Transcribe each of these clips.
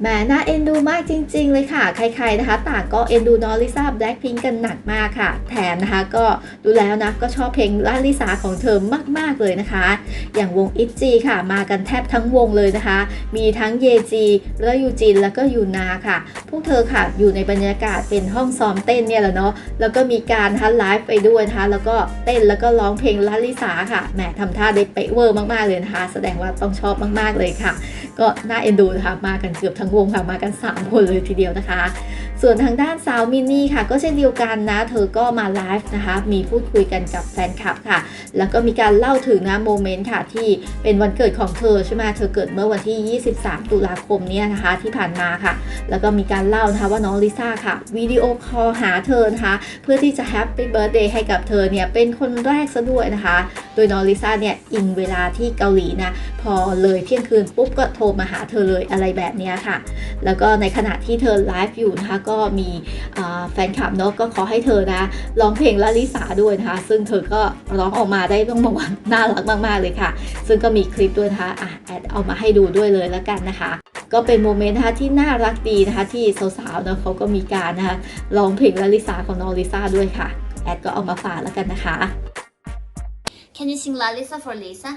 แหมน่าเอ็นดูมากจริง ๆ เลยค่ะ ใครๆนะคะ ต่างก็เอ็นดูน้องลิซ่าแบล็คพิงกันหนักมากค่ะ แถมนะคะก็ดูแล้วนะก็ชอบเพลงลาลิซาของเธอมาก ๆ เลยนะคะ อย่างวงอิจีค่ะ มากันแทบทั้งวงเลยนะคะ มีทั้งเยจีแล้วยูจินแล้วก็ยูนาค่ะ พวกเธอค่ะอยู่ในบรรยากาศเป็นห้องซ้อมเต้นเนี่ยแหละเนาะแล้วก็มีการทันไลฟ์ไปด้วยนะคะแล้วก็เต้นแล้วก็ร้องเพลงลาลิสาค่ะแหมทำท่าได้เป๊ะเวอร์มากๆเลยนะคะ แสดงว่าต้องชอบมากๆเลยค่ะ ก็น่าเอ็นดูนะคะมากันเกือบทั้งวงค่ะมากัน 3 คนเลยทีเดียวนะคะ ส่วนทางด้านสาวมินนี่ค่ะ ก็เช่นเดียวกันนะ เธอก็มาไลฟ์นะคะ มีพูดคุยกันกับแฟนคลับค่ะ แล้วก็มีการเล่าถึงนะโมเมนต์ค่ะ ที่เป็นวันเกิดของเธอใช่ไหมเธอเกิดเมื่อวันที่ 23 ตุลาคมเนี่ยนะคะ ที่ผ่านมาค่ะ แล้วก็มีการเล่านะคะว่าน้องลิซ่าค่ะวิดีโอคอลหาเธอนะคะ เพื่อที่จะแฮปปี้เบิร์ดเดย์ให้กับเธอเนี่ยเป็นคนแรกซะด้วยนะคะ โดยน้องลิซ่าเนี่ยอิงเวลาที่เกาหลีนะพอเลยเที่ยงคืนปุ๊บก็โทรมาหาเธอเลยอะไรแบบนี้ค่ะ แล้วก็ในขณะที่เธอไลฟ์อยู่นะคะก็มีแฟนคลับเนาะก็ขอให้เธอนะร้องเพลงลาลิสาด้วยนะคะ ซึ่งเธอก็ร้องออกมาได้ต้องบอกว่าน่ารักมากๆเลยค่ะ ซึ่งก็มีคลิปด้วยนะคะอะแอดเอามาให้ดูด้วยเลยแล้วกันนะคะ ก็เป็นโมเมนต์นะคะที่น่ารักดีนะคะที่สาวๆเนาะเขาก็มีการนะคะร้องเพลงลาลิสาของน้องลิซ่าด้วยค่ะแอดก็เอามาฝากแล้วกันนะคะ Can you sing La Lisa for Lisa?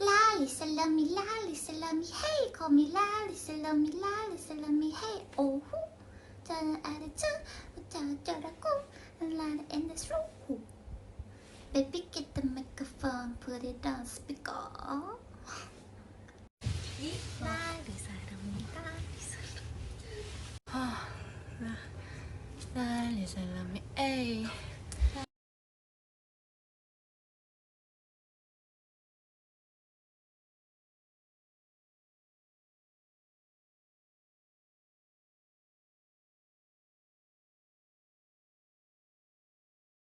lali salami, lali salami, hey, call me lali salami, lali salami, hey, oh, who, turn at a turn, put a dirt, go, and in this room. Baby, get the microphone, put it on speaker. Lali salami, lali salami. Oh, lali salami, hey.